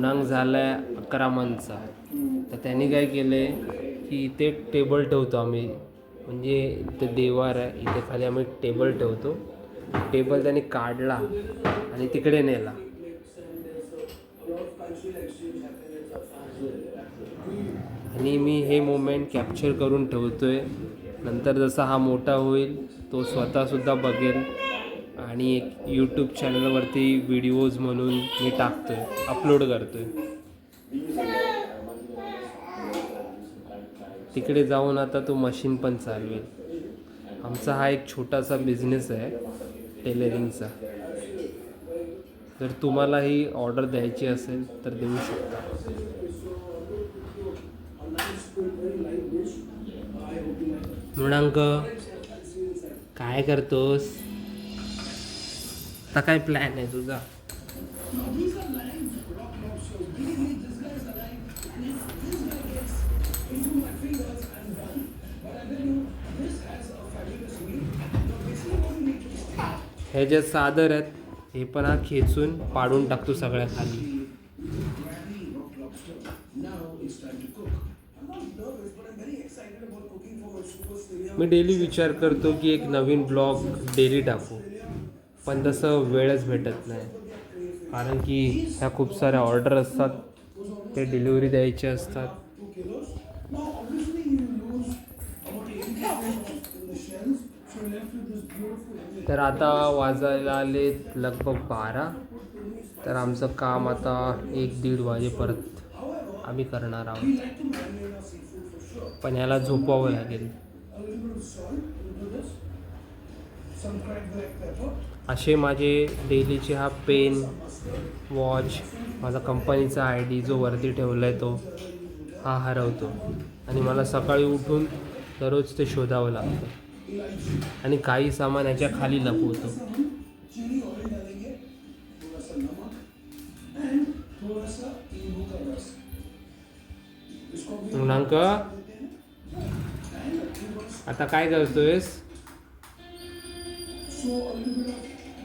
नांग झाला आहे अकरा मनचा तर त्यांनी काय केलं आहे की इथे टेबल ठेवतो आम्ही. म्हणजे इथे देवार आहे इथे खाली आम्ही टेबल ठेवतो. टेबल त्यांनी काढला आणि तिकडे नेला. आणि मी हे मोमेंट कॅप्चर करून ठेवतो आहे नंतर जसा हा मोठा होईल तो स्वतःसुद्धा बघेल. आणि एक यूट्यूब चॅनलवरती व्हिडिओज म्हणून मी टाकतो आहे अपलोड करतो आहे तिकडे जाऊन आता तो मशीन पण चालवेल. आमचा हा एक छोटासा बिझनेस आहे टेलरिंगचा जर तुम्हाला ही ऑर्डर द्यायची असेल तर देऊ शकता. मृणांक काय करतोस? आता काय प्लॅन आहे तुझा? हे जे सादर आहेत हे पण हा खेचून पाडून टाकतो सगळ्या खाली. मी डेली विचार करतो की एक नवीन ब्लॉग डेली टाकू. पण तसं वेळच भेटत नाही. कारण की ह्या खूप साऱ्या ऑर्डर असतात ते डिलिव्हरी द्यायचे असतात. तर आता वाजायला आले लगभग बारा. तर आमचं काम आता एक दीड वाजेपर्यंत आम्ही करणार आहोत. पण याला झोपवावं लागेल. असे माझे डेलीचे हा पेन वॉच माझा कंपनीचा आय डी जो वरती ठेवला आहे तो हा हरवतो. आणि मला सकाळी उठून दररोज ते शोधावं लागतं. आणि काही सामान याच्या खाली लपवतो. मुलांक आता काय करतोयस?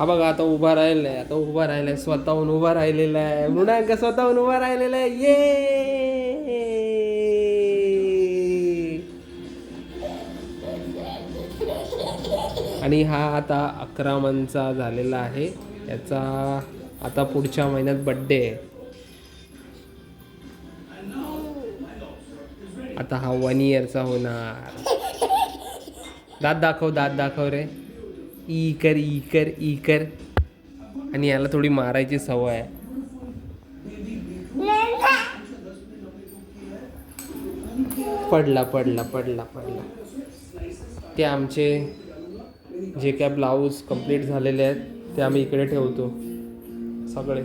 हा बघा आता उभा राहिलाय आता उभा राहिलाय स्वतःहून उभा राहिलेला आहे. मृणांक स्वतःहून उभा राहिलेला आहे. ये! आणि हा आता अकरा मनचा झालेला आहे. याचा आता पुढच्या महिन्यात बड्डे आहे. आता हा वन इयरचा होणार. दात दाखव दात दाखव रे. ई कर ई कर ई कर आणि याला थोडी मारायची सवय आहे. पडला पडला पडला पडला. ते आमचे जे काय ब्लाऊज कंप्लीट झालेले आहेत ते आम्ही इकडे ठेवतो. सगळे.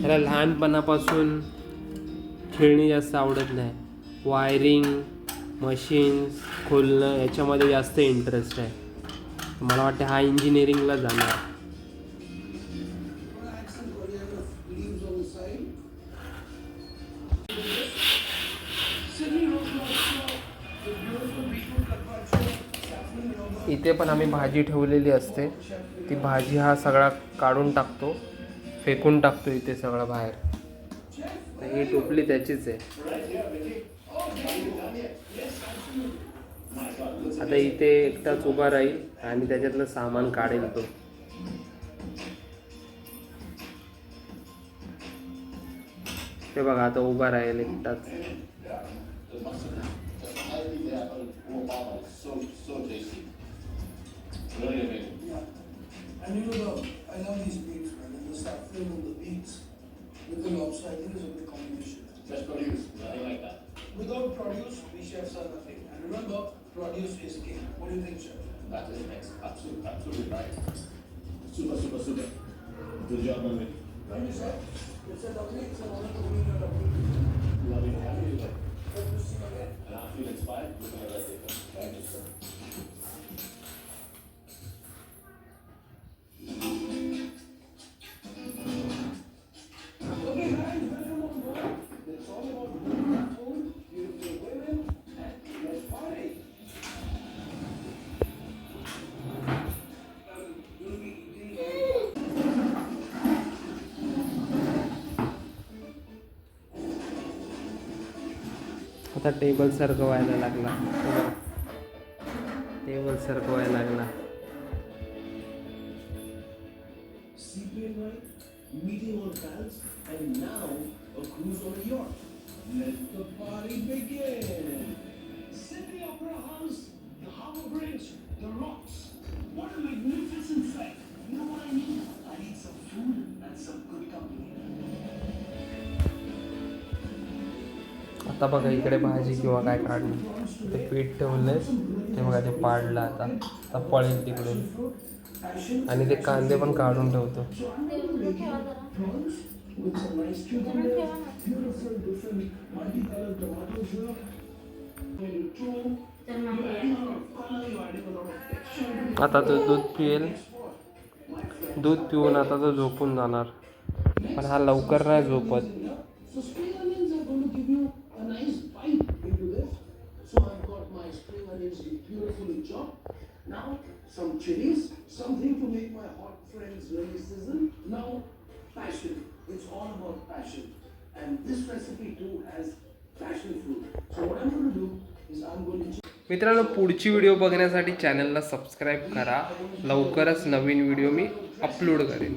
ह्याला लहानपणापासून खेळणी जास्त आवडत नाही. वायरिंग मशीन्स खोलणं याच्यामध्ये जास्त इंटरेस्ट आहे. मला वाटतं हा इंजिनिअरिंगला जाणार. इथे पण आम्ही भाजी ठेवलेली असते. ती भाजी हा सगळा काढून टाकतो. फेकून टाकतो इथे सगळा बाहेर. ही टोपली त्याचीच आहे. आता इथे एकटाच उभा राहील आणि त्याच्यातलं सामान काढेल तो ते बघा आता उभा राहील एकटाच And you know, I love these beats, man. And the saffron on the beats with the lobster, I think is a good combination. Produce, we chefs are nothing. And remember, produce is king. What do you think, chef? That is next, absolutely, absolutely right. Super, super, super. Good job, man. Thank you, sir. It's a lovely, it's an honor to be your. Lovely to have you here. Hope to see you again. And I feel inspired looking at that paper. Thank you, sir. Opera House, the Harbour Bridge, the rocks. What a magnificent sight. You know what I need? I need some food and some good company. आता बघा इकडे भाजी किंवा काय काढली. ते पीठ ठेवलं आहे ते बघा ते पाडलं आता. आता पळेल तिकडून. आणि ते कांदे पण काढून ठेवतो. आता तो दूध पिएल. दूध पिऊन आता तो झोपून जाणार. पण हा लवकर नाही झोपत. Some chilies, something to make my hot friends really sizzle. Now passion. It's all about passion. And this recipe too has passion fruit. So what I'm going to do is I'm going to मित्रांनो पुढची video बघण्यासाठी चॅनलला subscribe करा लवकरच नवीन video मी upload करेन